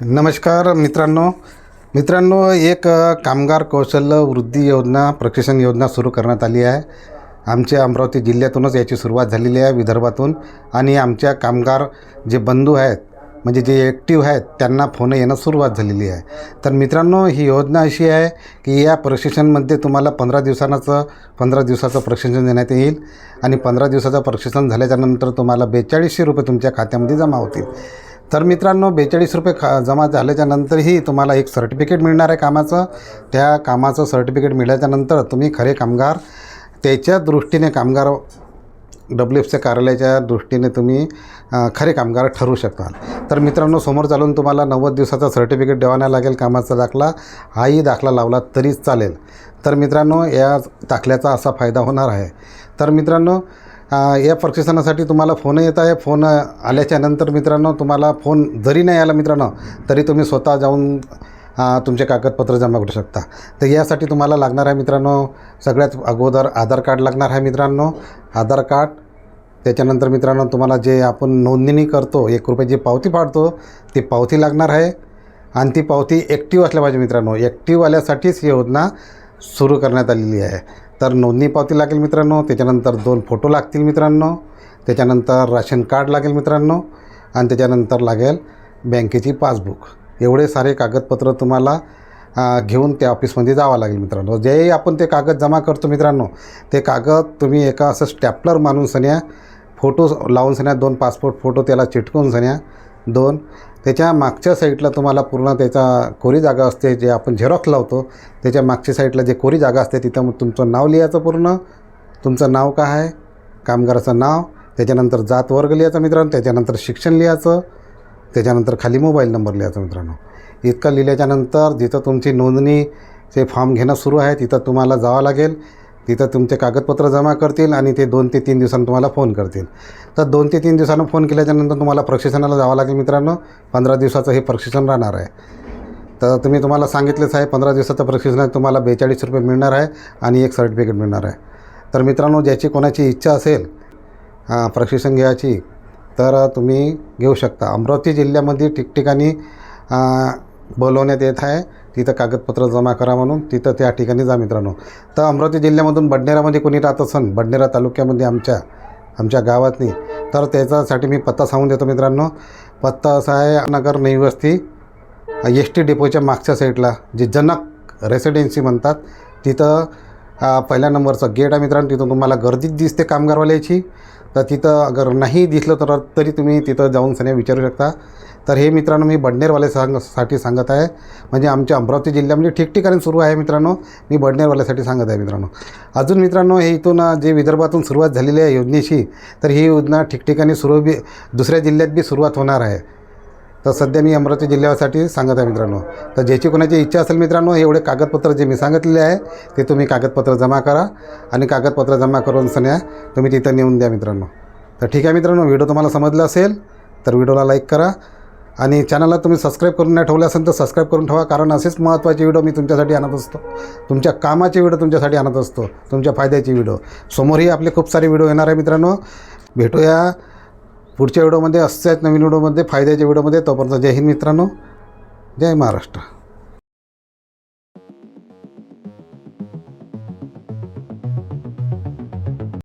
नमस्कार मित्रांनो. मित्रांनो एक कामगार कौशल्य वृद्धी योजना प्रशिक्षण योजना सुरू करण्यात आली आहे. आमच्या अमरावती जिल्ह्यातूनच याची सुरुवात झालेली आहे विदर्भातून. आणि आमच्या कामगार जे बंधू आहेत म्हणजे जे ॲक्टिव्ह आहेत त्यांना फोन येणं सुरुवात झालेली आहे. तर मित्रांनो ही योजना अशी आहे की या प्रशिक्षणमध्ये तुम्हाला पंधरा दिवसांचं पंधरा दिवसाचं प्रशिक्षण देण्यात येईल. आणि पंधरा दिवसाचं प्रशिक्षण झाल्याच्यानंतर तुम्हाला बेचाळीसशे रुपये तुमच्या खात्यामध्ये जमा होतील. तर मित्रांनो बेचाळीस रुपये खा जमा झाल्याच्या नंतरही तुम्हाला एक सर्टिफिकेट मिळणार आहे कामाचं. त्या कामाचं सर्टिफिकेट मिळाल्याच्यानंतर तुम्ही खरे कामगार त्याच्या दृष्टीने कामगार डब्ल्यू एफच्या कार्यालयाच्या दृष्टीने तुम्ही खरे कामगार ठरू शकता. तर मित्रांनो समोर चालून तुम्हाला नव्वद दिवसाचा सर्टिफिकेट द्यावा लागेल कामाचा दाखला. हाही दाखला लावला तरीच चालेल. तर मित्रांनो या दाखल्याचा असा फायदा होणार आहे. तर मित्रांनो या प्रशिक्षणासाठी तुम्हाला फोन येत आहे. फोन आल्याच्यानंतर मित्रांनो तुम्हाला फोन जरी नाही आला मित्रांनो तरी तुम्ही स्वतः जाऊन तुमचे कागदपत्र जमा करू शकता. तर यासाठी तुम्हाला लागणार आहे मित्रांनो सगळ्यात अगोदर आधार कार्ड लागणार आहे मित्रांनो. आधार कार्ड त्याच्यानंतर मित्रांनो तुम्हाला जे आपण नोंदणी करतो एक रुपयाची पावती पाडतो ती पावती लागणार आहे. आणि ती पावती ॲक्टिव्ह असल्या पाहिजे मित्रांनो. ॲक्टिव्ह आल्यासाठीच ही योजना सुरू करण्यात आलेली आहे. तर नोंदणी पावती लागेल मित्रांनो त्याच्यानंतर दोन फोटो लागतील मित्रांनो त्याच्यानंतर राशन कार्ड लागेल मित्रांनो आणि त्याच्यानंतर लागेल बँकेची पासबुक. एवढे सारे कागदपत्र तुम्हाला घेऊन त्या ऑफिसमध्ये जावं लागेल मित्रांनो. जेही आपण ते कागद जमा करतो मित्रांनो ते कागद तुम्ही एका असं स्टॅपलर मानून सन्या फोटो लावून सन्या दोन पासपोर्ट फोटो त्याला चिटकवून सन्या दोन. त्याच्या मागच्या साईडला तुम्हाला पूर्ण त्याचा कोरी जागा असते जे आपण झेरॉक्स लावतो त्याच्या मागच्या साईडला जे कोरी जागा असते तिथं मग तुमचं नाव लिहायचं पूर्ण. तुमचं नाव काय आहे? कामगाराचं नाव. त्याच्यानंतर जात वर्ग लिहायचा मित्रांनो. त्याच्यानंतर शिक्षण लिहायचं. त्याच्यानंतर खाली मोबाईल नंबर लिहायचा मित्रांनो. इतकं लिहिल्याच्यानंतर जिथं तुमची नोंदणीचे फॉर्म घेणं सुरू आहे तिथं तुम्हाला जावं लागेल. तिथं तुमचे कागदपत्र जमा करतील आणि ते दोन ते तीन दिवसांनी तुम्हाला फोन करतील. तर दोन ते तीन दिवसानं फोन केल्याच्यानंतर तुम्हाला प्रशिक्षणाला जावं लागेल मित्रांनो. पंधरा दिवसाचं हे प्रशिक्षण राहणार आहे. तर तुम्ही तुम्हाला सांगितलंच आहे पंधरा दिवसाचं प्रशिक्षण तुम्हाला बेचाळीस रुपये मिळणार आहे आणि एक सर्टिफिकेट मिळणार आहे. तर मित्रांनो ज्याची कोणाची इच्छा असेल प्रशिक्षण घ्यायची तर तुम्ही घेऊ शकता. अमरावती जिल्ह्यामध्ये ठिकठिकाणी बोलवण्यात येत आहे. तिथं कागदपत्र जमा करा म्हणून तिथं त्या ठिकाणी जा मित्रांनो. तर अमरावती जिल्ह्यामधून बडनेरामध्ये कोणी राहत असन बडनेरा तालुक्यामध्ये आमच्या आमच्या गावातनी तर त्याच्यासाठी मी पत्ता सांगून देतो मित्रांनो. पत्ता असा आहे नगर नैवस्ती एस टी डेपोच्या मागच्या साईडला जे जनक रेसिडेन्सी म्हणतात तिथं पहिल्या नंबरचं गेट आहे मित्रांनो तिथं तुम्हाला गर्दीच दिसते कामगारवाल्याची. तर तिथं अगर नाही दिसलं तर तरी तुम्ही तिथं जाऊन सने विचारू शकता. तर हे मित्रांनो मी बडनेरवाले सांगसाठी सांगत आहे. म्हणजे आमच्या अमरावती जिल्ह्यामध्ये म्हणजे ठिकठिकाणी सुरू आहे मित्रांनो. मी बडनेरवाल्यासाठी सांगत आहे मित्रांनो. अजून मित्रांनो हे इथून जे विदर्भातून सुरुवात झालेली आहे योजनेची तर ही योजना ठिकठिकाणी सुरू बी दुसऱ्या जिल्ह्यात बी सुरुवात होणार आहे. तर सध्या मी अमरावती जिल्ह्यासाठी सांगत आहे मित्रांनो. तर ज्याची कोणाची इच्छा असेल मित्रांनो एवढे कागदपत्र जे मी सांगितलेले आहे ते तुम्ही कागदपत्र जमा करा आणि कागदपत्र जमा करून सन्या तुम्ही तिथं नेऊन द्या मित्रांनो. तर ठीक आहे मित्रांनो व्हिडिओ तुम्हाला समजला असेल तर व्हिडिओला लाईक करा आणि चॅनलला तुम्ही सबस्क्राईब करून नाही ठेवलं असेल तर सबस्क्राईब करून ठेवा कारण असेच महत्त्वाचे व्हिडिओ मी तुमच्यासाठी आणत असतो. तुमच्या कामाचे व्हिडिओ तुमच्यासाठी आणत असतो तुमच्या फायद्याचे व्हिडिओ. समोरही आपले खूप सारे व्हिडिओ येणार आहे मित्रांनो. भेटूया. पुढच्या व्हिडिओमध्ये असल्याच नवीन व्हिडिओमध्ये फायद्याच्या व्हिडिओमध्ये तोपर्यंत जय हिंद मित्रांनो. जय महाराष्ट्र.